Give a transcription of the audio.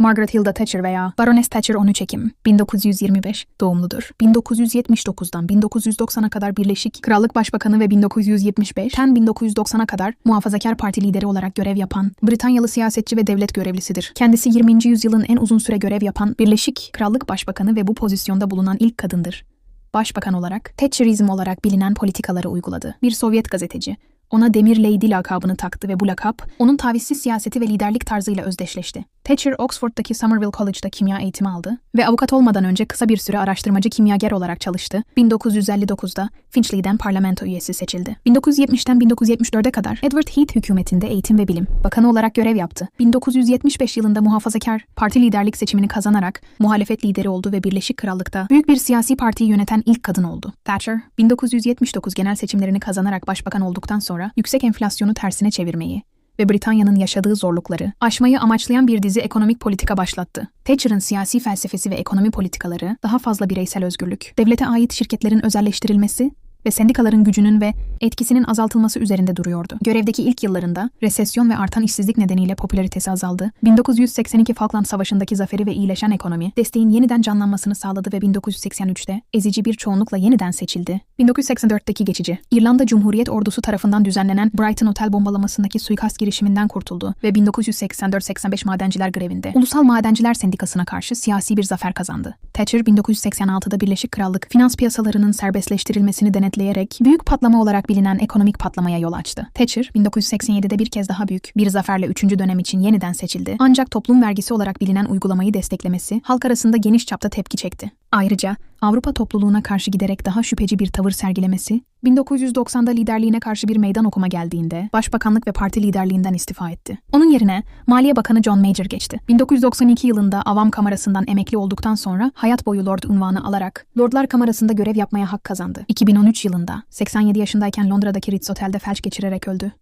Margaret Hilda Thatcher veya Baroness Thatcher 13 Ekim 1925 doğumludur. 1979'dan 1990'a kadar Birleşik Krallık Başbakanı ve 1975'ten 1990'a kadar Muhafazakar Parti lideri olarak görev yapan Britanyalı siyasetçi ve devlet görevlisidir. Kendisi 20. yüzyılın en uzun süre görev yapan Birleşik Krallık Başbakanı ve bu pozisyonda bulunan ilk kadındır. Başbakan olarak Thatcherizm olarak bilinen politikaları uyguladı. Bir Sovyet gazeteci ona Demir Lady lakabını taktı ve bu lakap onun tavizsiz siyaseti ve liderlik tarzıyla özdeşleşti. Thatcher, Oxford'daki Somerville College'da kimya eğitimi aldı ve avukat olmadan önce kısa bir süre araştırmacı kimyager olarak çalıştı. 1959'da Finchley'den parlamento üyesi seçildi. 1970'ten 1974'e kadar Edward Heath hükümetinde eğitim ve bilim bakanı olarak görev yaptı. 1975 yılında muhafazakar parti liderlik seçimini kazanarak muhalefet lideri oldu ve Birleşik Krallık'ta büyük bir siyasi partiyi yöneten ilk kadın oldu. Thatcher, 1979 genel seçimlerini kazanarak başbakan olduktan sonra yüksek enflasyonu tersine çevirmeyi ve Britanya'nın yaşadığı zorlukları aşmayı amaçlayan bir dizi ekonomik politika başlattı. Thatcher'ın siyasi felsefesi ve ekonomi politikaları daha fazla bireysel özgürlük, devlete ait şirketlerin özelleştirilmesi ve sendikaların gücünün ve etkisinin azaltılması üzerinde duruyordu. Görevdeki ilk yıllarında resesyon ve artan işsizlik nedeniyle popülaritesi azaldı. 1982 Falkland Savaşı'ndaki zaferi ve iyileşen ekonomi desteğin yeniden canlanmasını sağladı ve 1983'te ezici bir çoğunlukla yeniden seçildi. 1984'teki geçici İrlanda Cumhuriyet Ordusu tarafından düzenlenen Brighton Otel bombalamasındaki suikast girişiminden kurtuldu ve 1984-85 madenciler grevinde Ulusal Madenciler Sendikası'na karşı siyasi bir zafer kazandı. Thatcher 1986'da Birleşik Krallık finans piyasalarının serbestleştirilmesini denetleyerek büyük patlama olarak bilinen ekonomik patlamaya yol açtı. Thatcher 1987'de bir kez daha büyük bir zaferle 3. dönem için yeniden seçildi. Ancak toplum vergisi olarak bilinen uygulamayı desteklemesi halk arasında geniş çapta tepki çekti. Ayrıca Avrupa topluluğuna karşı giderek daha şüpheci bir tavır sergilemesi, 1990'da liderliğine karşı bir meydan okuma geldiğinde başbakanlık ve parti liderliğinden istifa etti. Onun yerine Maliye Bakanı John Major geçti. 1992 yılında Avam Kamerası'ndan emekli olduktan sonra hayat boyu Lord unvanı alarak Lordlar Kamerası'nda görev yapmaya hak kazandı. 2013 yılında 87 yaşındayken Londra'daki Ritz Otel'de felç geçirerek öldü.